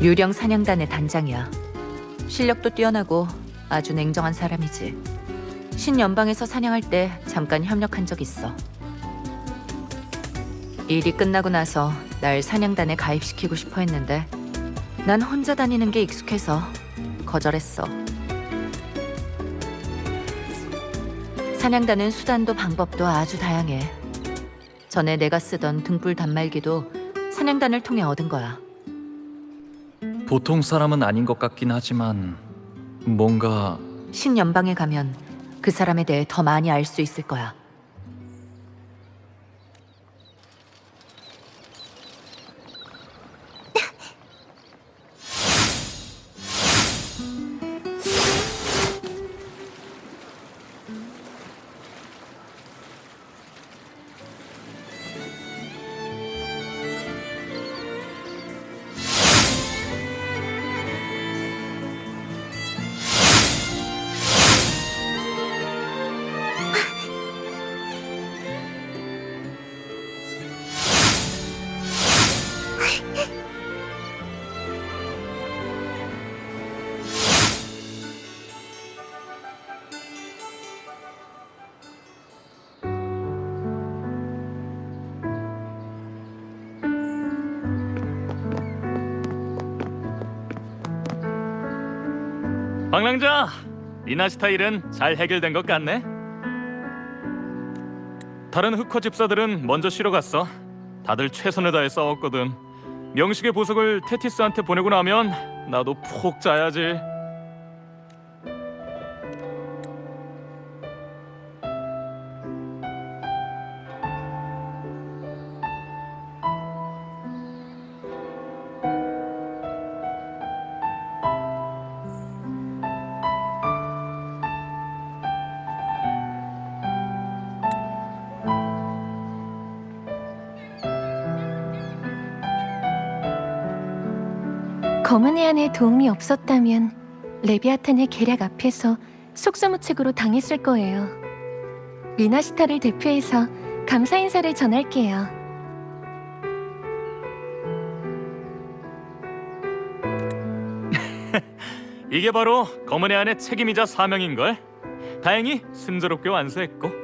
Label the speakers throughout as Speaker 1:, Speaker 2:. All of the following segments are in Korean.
Speaker 1: 유령 사냥단의 단장이야. 실력도 뛰어나고 아주 냉정한 사람이지. 신연방에서 사냥할 때 잠깐 협력한 적 있어. 일이 끝나고 나서 날 사냥단에 가입시키고 싶어 했는데 난 혼자 다니는 게 익숙해서 거절했어. 사냥단은 수단도 방법도 아주 다양해. 전에 내가 쓰던 등불 단말기도 사냥단을 통해 얻은 거야.
Speaker 2: 보통 사람은 아닌 것 같긴 하지만 뭔가
Speaker 1: 신연방에 가면 그 사람에 대해 더 많이 알 수 있을 거야.
Speaker 2: 방랑자 리나시타 일은 잘 해결된 것 같네. 다른 흑화 집사들은 먼저 쉬러 갔어. 다들 최선을 다해 싸웠거든. 명식의 보석을 테티스한테 보내고 나면 나도 푹 자야지.
Speaker 3: 검은 해안에 도움이 없었다면 레비아탄의 계략 앞에서 속수무책으로 당했을 거예요. 리나시타를 대표해서 감사 인사를 전할게요.
Speaker 2: 이게 바로 검은의 안의 책임이자 사명인 걸. 다행히 순조롭게 완수했고.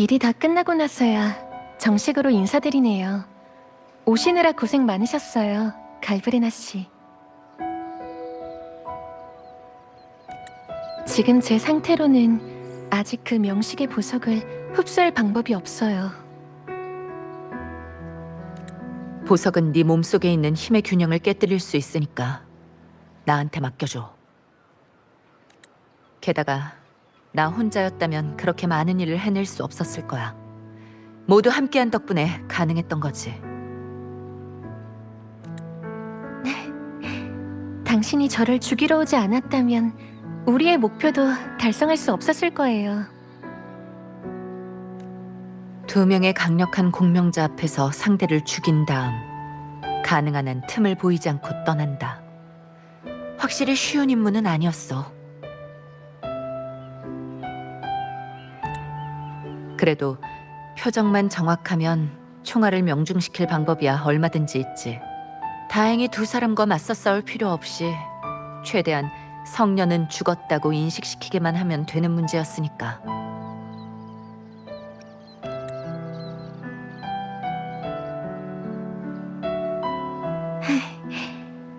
Speaker 3: 일이 다 끝나고 나서야 정식으로 인사드리네요. 오시느라 고생 많으셨어요, 갈브레나 씨. 지금 제 상태로는 아직 그 명식의 보석을 흡수할 방법이 없어요.
Speaker 1: 보석은 네 몸속에 있는 힘의 균형을 깨뜨릴 수 있으니까 나한테 맡겨줘. 게다가 나 혼자였다면 그렇게 많은 일을 해낼 수 없었을 거야. 모두 함께한 덕분에 가능했던 거지.
Speaker 3: 당신이 저를 죽이러 오지 않았다면 우리의 목표도 달성할 수 없었을 거예요.
Speaker 1: 두 명의 강력한 공명자 앞에서 상대를 죽인 다음 가능한 한 틈을 보이지 않고 떠난다. 확실히 쉬운 임무는 아니었어. 그래도 표정만 정확하면 총알을 명중시킬 방법이야 얼마든지 있지. 다행히 두 사람과 맞서 싸울 필요 없이 최대한 성녀는 죽었다고 인식시키게만 하면 되는 문제였으니까.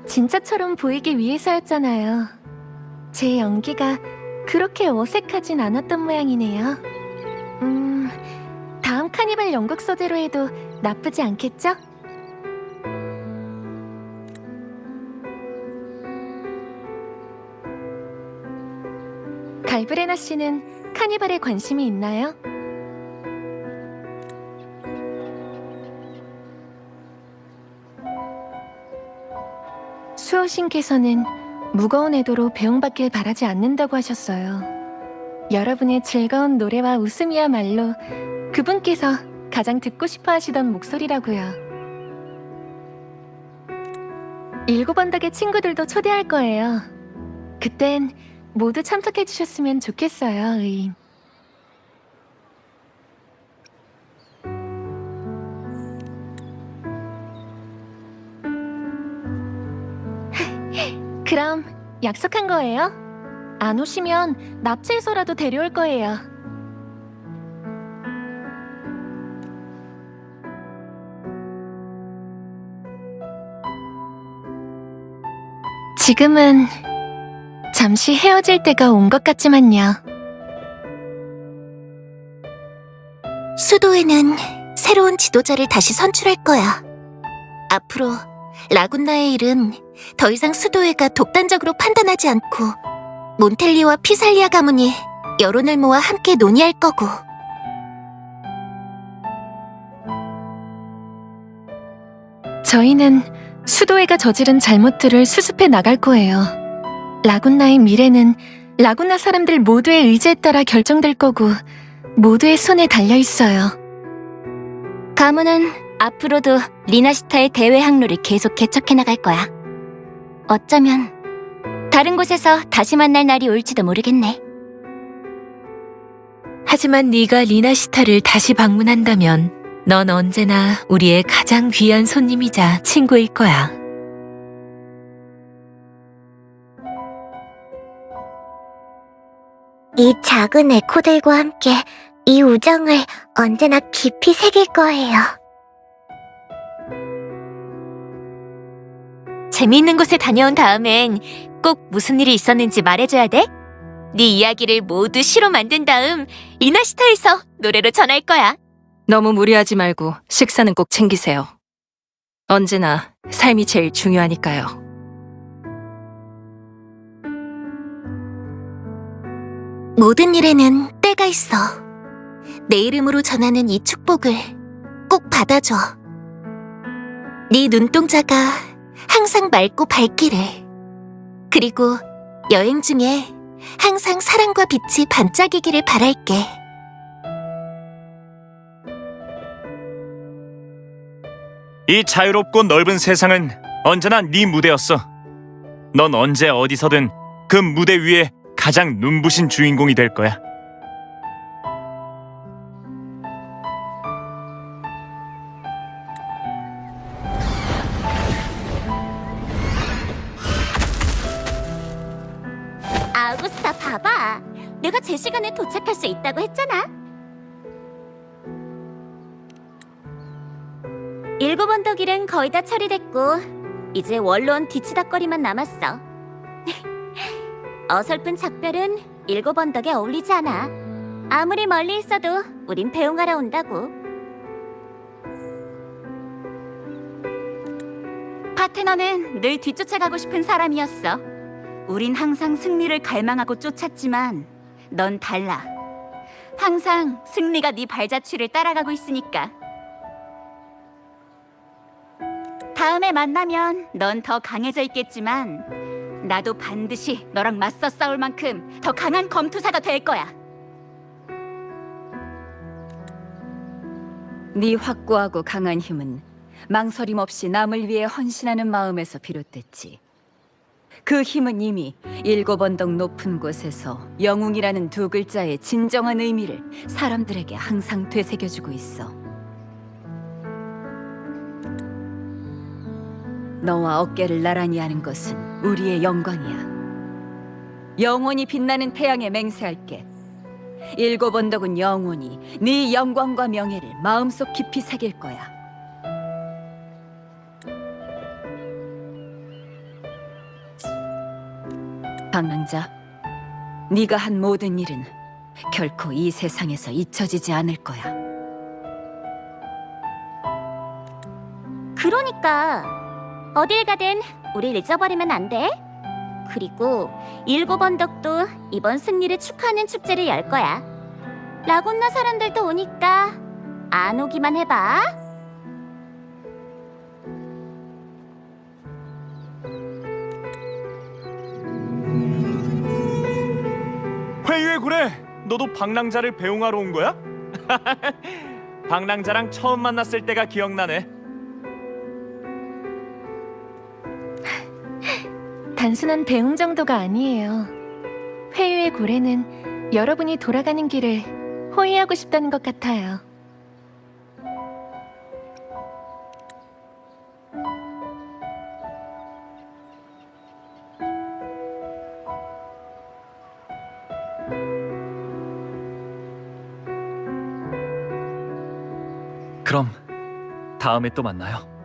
Speaker 3: 진짜처럼 보이기 위해서였잖아요. 제 연기가 그렇게 어색하진 않았던 모양이네요. 카니발 연극 소재로 해도 나쁘지 않겠죠? 갈브레나 씨는 카니발에 관심이 있나요? 수호신께서는 무거운 애도로 배웅받길 바라지 않는다고 하셨어요. 여러분의 즐거운 노래와 웃음이야말로 그분께서 가장 듣고 싶어 하시던 목소리라고요. 일곱 언덕의 친구들도 초대할 거예요. 그땐 모두 참석해 주셨으면 좋겠어요, 의인. 그럼 약속한 거예요? 안 오시면 납치해서라도 데려올 거예요. 지금은 잠시 헤어질 때가 온 것 같지만요.
Speaker 4: 수도에는 새로운 지도자를 다시 선출할 거야. 앞으로 라군나의 일은 더 이상 수도회가 독단적으로 판단하지 않고 몬텔리와 피살리아 가문이 여론을 모아 함께 논의할 거고
Speaker 3: 저희는 수도회가 저지른 잘못들을 수습해 나갈 거예요. 라군나의 미래는 라군나 사람들 모두의 의지에 따라 결정될 거고 모두의 손에 달려 있어요.
Speaker 4: 가문은 앞으로도 리나시타의 대외 항로를 계속 개척해 나갈 거야. 어쩌면 다른 곳에서 다시 만날 날이 올지도 모르겠네.
Speaker 5: 하지만 네가 리나시타를 다시 방문한다면 넌 언제나 우리의 가장 귀한 손님이자 친구일 거야.
Speaker 4: 이 작은 에코들과 함께 이 우정을 언제나 깊이 새길 거예요. 재미있는 곳에 다녀온 다음엔 꼭 무슨 일이 있었는지 말해줘야 돼. 네 이야기를 모두 시로 만든 다음 리나시타에서 노래로 전할 거야.
Speaker 1: 너무 무리하지 말고 식사는 꼭 챙기세요. 언제나 삶이 제일 중요하니까요.
Speaker 4: 모든 일에는 때가 있어. 내 이름으로 전하는 이 축복을 꼭 받아줘. 네 눈동자가 항상 맑고 밝기를. 그리고 여행 중에 항상 사랑과 빛이 반짝이기를 바랄게.
Speaker 2: 이 자유롭고 넓은 세상은 언제나 네 무대였어. 넌 언제 어디서든 그 무대 위에 가장 눈부신 주인공이 될 거야.
Speaker 4: 일곱 언덕일은 거의 다 처리됐고 이제 원로원 뒤치다거리만 남았어. 어설픈 작별은 일곱 언덕에 어울리지 않아. 아무리 멀리 있어도 우린 배웅하러 온다고.
Speaker 6: 파테너는 늘 뒤쫓아가고 싶은 사람이었어. 우린 항상 승리를 갈망하고 쫓았지만 넌 달라. 항상 승리가 네 발자취를 따라가고 있으니까. 다음에 만나면 넌 더 강해져 있겠지만 나도 반드시 너랑 맞서 싸울 만큼 더 강한 검투사가 될 거야.
Speaker 7: 네 확고하고 강한 힘은 망설임 없이 남을 위해 헌신하는 마음에서 비롯됐지. 그 힘은 이미 일곱 언덕 높은 곳에서 영웅이라는 두 글자의 진정한 의미를 사람들에게 항상 되새겨주고 있어. 너와 어깨를 나란히 하는 것은 우리의 영광이야. 영원히 빛나는 태양에 맹세할게. 일곱 언덕은 영원히 네 영광과 명예를 마음속 깊이 새길 거야. 방랑자, 네가 한 모든 일은 결코 이 세상에서 잊혀지지 않을 거야.
Speaker 4: 그러니까 어딜 가든 우릴 잊어버리면 안 돼. 그리고 일곱 언덕도 이번 승리를 축하하는 축제를 열 거야. 라군나 사람들도 오니까 안 오기만 해봐.
Speaker 2: 회유의 구래, 너도 방랑자를 배웅하러 온 거야? 방랑자랑 처음 만났을 때가 기억나네.
Speaker 3: 단순한 배웅 정도가 아니에요. 회유의 고래는 여러분이 돌아가는 길을 호의하고 싶다는 것 같아요.
Speaker 8: 그럼 다음에 또 만나요.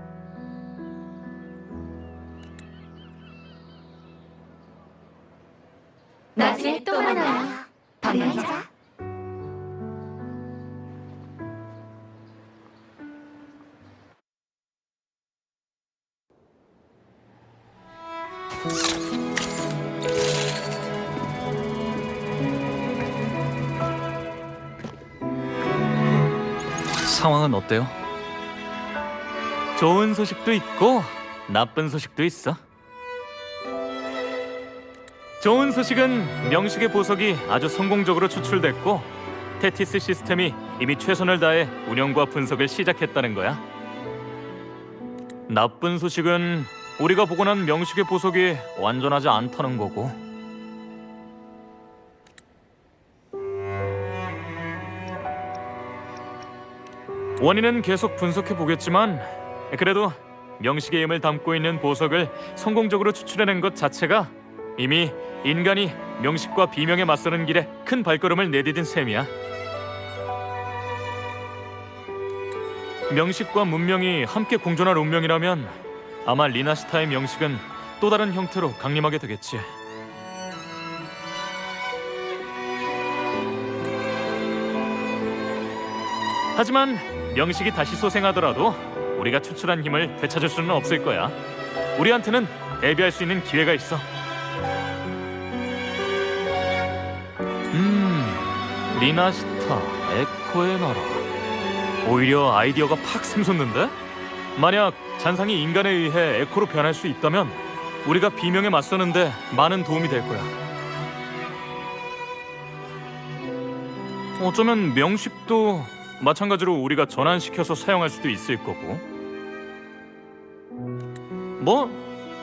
Speaker 4: 나중에 또 만나요. 반가자.
Speaker 8: 상황은 어때요?
Speaker 2: 좋은 소식도 있고 나쁜 소식도 있어. 좋은 소식은 명식의 보석이 아주 성공적으로 추출됐고 테티스 시스템이 이미 최선을 다해 운영과 분석을 시작했다는 거야. 나쁜 소식은 우리가 보고 난 명식의 보석이 완전하지 않다는 거고. 원인은 계속 분석해 보겠지만 그래도 명식의 힘을 담고 있는 보석을 성공적으로 추출해낸 것 자체가 이미 인간이 명식과 비명에 맞서는 길에 큰 발걸음을 내디딘 셈이야. 명식과 문명이 함께 공존할 운명이라면 아마 리나시타의 명식은 또 다른 형태로 강림하게 되겠지. 하지만 명식이 다시 소생하더라도 우리가 추출한 힘을 되찾을 수는 없을 거야. 우리한테는 대비할 수 있는 기회가 있어. 리나시타, 에코의 나라. 오히려 아이디어가 팍 샘솟는데? 만약 잔상이 인간에 의해 에코로 변할 수 있다면 우리가 비명에 맞서는데 많은 도움이 될 거야. 어쩌면 명식도 마찬가지로 우리가 전환시켜서 사용할 수도 있을 거고. 뭐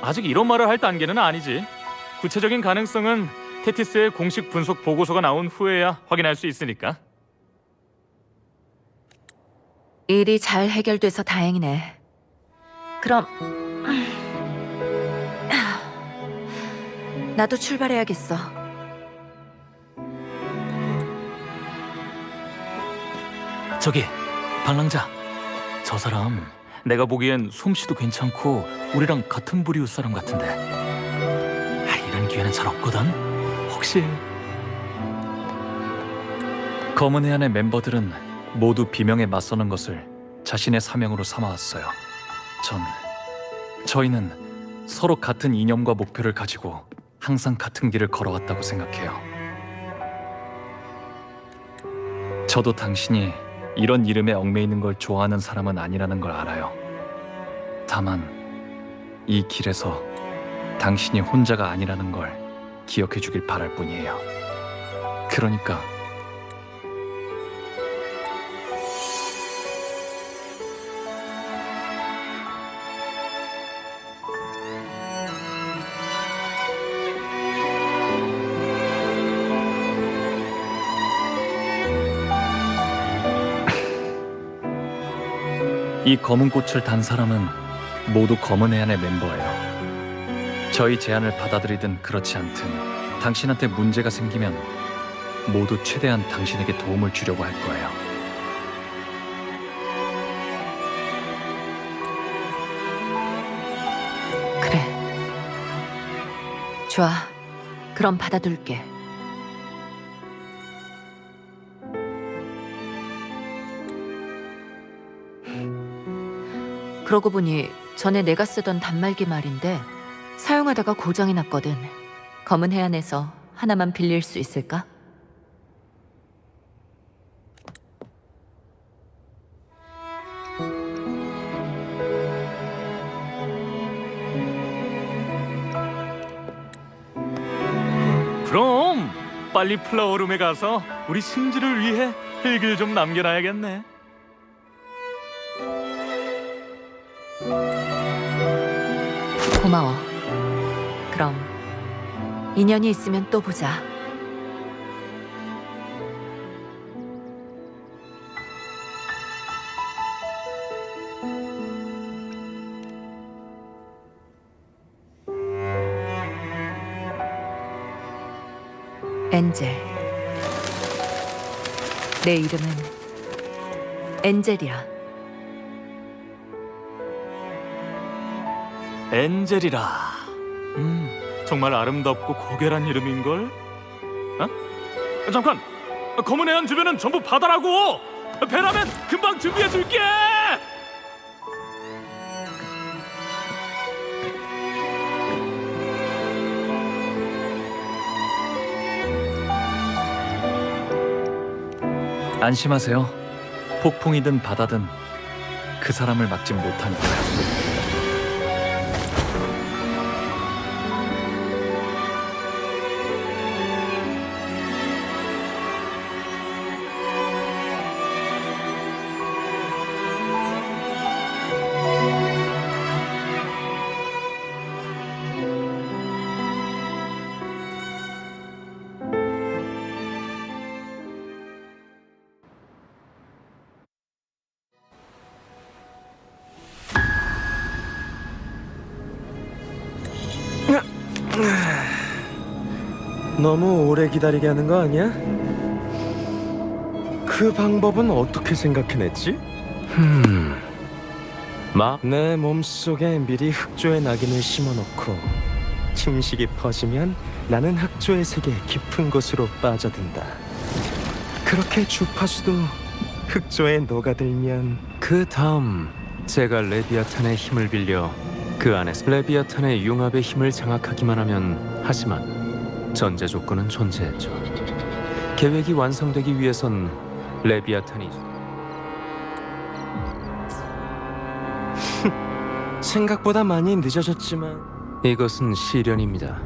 Speaker 2: 아직 이런 말을 할 단계는 아니지. 구체적인 가능성은 테티스의 공식 분석 보고서가 나온 후에야 확인할 수 있으니까.
Speaker 1: 일이 잘 해결돼서 다행이네. 그럼 나도 출발해야겠어.
Speaker 2: 저기 방랑자, 저 사람 내가 보기엔 솜씨도 괜찮고 우리랑 같은 부류 사람 같은데. 아, 이런 기회는 잘 없거든. 혹시
Speaker 8: 검은 해안의 멤버들은 모두 비명에 맞서는 것을 자신의 사명으로 삼아왔어요. 전 저희는 서로 같은 이념과 목표를 가지고 항상 같은 길을 걸어왔다고 생각해요. 저도 당신이 이런 이름에 얽매이는 걸 좋아하는 사람은 아니라는 걸 알아요. 다만 이 길에서 당신이 혼자가 아니라는 걸 기억해 주길 바랄 뿐이에요. 그러니까 이 검은 꽃을 단 사람은 모두 검은 해안의 멤버예요. 저희 제안을 받아들이든 그렇지 않든 당신한테 문제가 생기면 모두 최대한 당신에게 도움을 주려고 할 거예요.
Speaker 1: 그래. 좋아. 그럼 받아둘게. 그러고 보니 전에 내가 쓰던 단말기 말인데 사용하다가 고장이 났거든. 검은 해안에서 하나만 빌릴 수 있을까?
Speaker 2: 그럼 빨리 플라워룸에 가서 우리 승지를 위해 흙을 좀 남겨놔야겠네.
Speaker 1: 고마워. 그럼 인연이 있으면 또 보자. 엔젤. 내 이름은 엔젤이야.
Speaker 2: 엔젤이라. 음, 정말 아름답고 고결한 이름인걸? 어? 잠깐! 검은 해안 주변은 전부 바다라고! 배라면 금방 준비해줄게!
Speaker 8: 안심하세요. 폭풍이든 바다든 그 사람을 막지 못하니까
Speaker 9: 너무 오래 기다리게 하는 거 아니야? 그 방법은 어떻게 생각해냈지? 흠... 막내 몸속에 미리 흑조의 낙인을 심어놓고 침식이 퍼지면 나는 흑조의 세계 깊은 곳으로 빠져든다 그렇게 주파수도 흑조에 녹아들면 그 다음 제가 레비아탄의 힘을 빌려 그 안에서 레비아탄의 융합의 힘을 장악하기만 하면 하지만 전제 조건은 존재했죠. 계획이 완성되기 위해선 레비아탄이 생각보다 많이 늦어졌지만 이것은 시련입니다.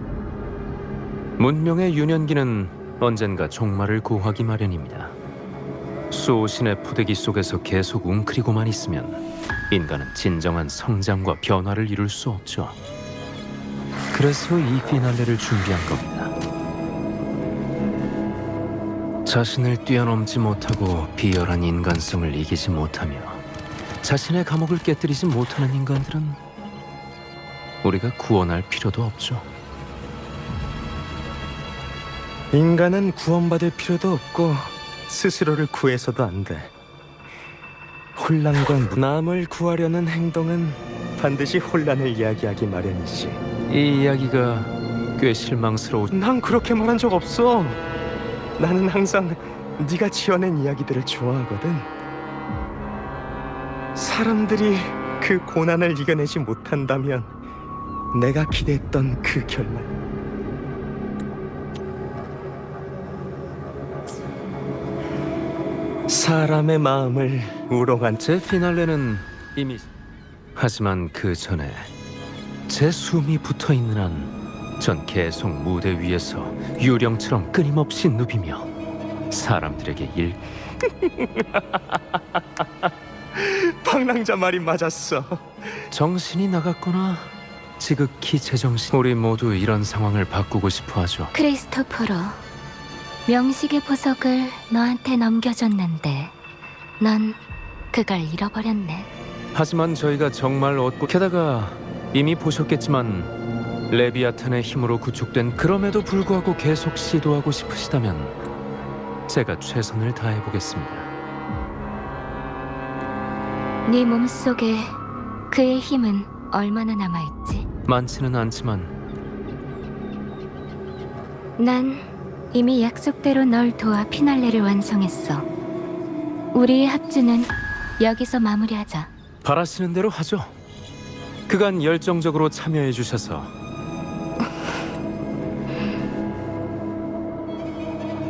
Speaker 9: 문명의 유년기는 언젠가 종말을 고하기 마련입니다. 수호신의 포대기 속에서 계속 웅크리고만 있으면 인간은 진정한 성장과 변화를 이룰 수 없죠. 그래서 이 피날레를 준비한 겁니다. 자신을 뛰어넘지 못하고 비열한 인간성을 이기지 못하며 자신의 감옥을 깨뜨리지 못하는 인간들은 우리가 구원할 필요도 없죠. 인간은 구원받을 필요도 없고 스스로를 구해서도 안 돼. 혼란과 남을 구하려는 행동은 반드시 혼란을 이야기하기 마련이지. 이 이야기가 꽤 실망스러워. 난 그렇게 말한 적 없어. 나는 항상 네가 지어낸 이야기들을 좋아하거든. 사람들이 그 고난을 이겨내지 못한다면 내가 기대했던 그 결말. 사람의 마음을 우롱한 제 피날레는 이미 하지만 그 전에 제 숨이 붙어 있는 한 전 계속 무대 위에서 유령처럼 끊임없이 누비며 사람들에게 일 방랑자 말이 맞았어. 정신이 나갔구나. 지극히 제정신. 우리 모두 이런 상황을 바꾸고 싶어 하죠.
Speaker 4: 크리스토퍼로 명식의 보석을 너한테 넘겨줬는데 넌 그걸 잃어버렸네.
Speaker 9: 하지만 저희가 정말 얻고 게다가 이미 보셨겠지만 레비아탄의 힘으로 구축된 그럼에도 불구하고 계속 시도하고 싶으시다면 제가 최선을 다해 보겠습니다.
Speaker 4: 네 몸속에 그의 힘은 얼마나 남아있지?
Speaker 9: 많지는 않지만
Speaker 4: 난 이미 약속대로 널 도와 피날레를 완성했어. 우리의 합주는 여기서 마무리하자.
Speaker 9: 바라시는 대로 하죠. 그간 열정적으로 참여해 주셔서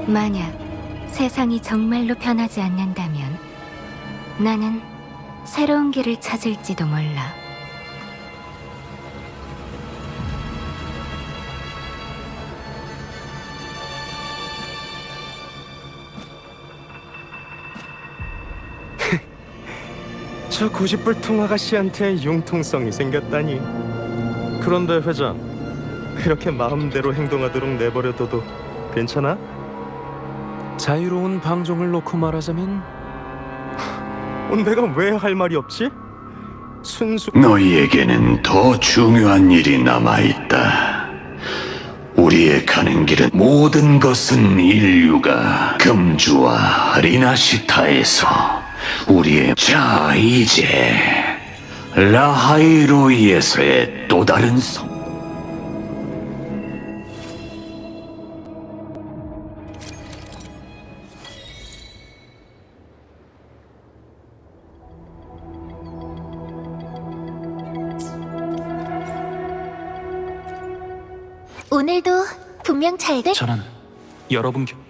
Speaker 4: 만약 세상이 정말로 변하지 않는다면 나는 새로운 길을 찾을지도 몰라.
Speaker 9: 저 고집불통 아가씨한테 융통성이 생겼다니. 그런데 회장, 이렇게 마음대로 행동하도록 내버려둬도 괜찮아? 자유로운 방종을 놓고 말하자면 어, 내가 왜 할 말이 없지? 순수
Speaker 10: 너희에게는 더 중요한 일이 남아있다. 우리의 가는 길은 모든 것은 인류가 금주와 리나시타에서 우리의 자 이제 라하이로이에서의 또 다른 성.
Speaker 11: 오늘도 분명 잘 될.
Speaker 12: 저는 여러분 곁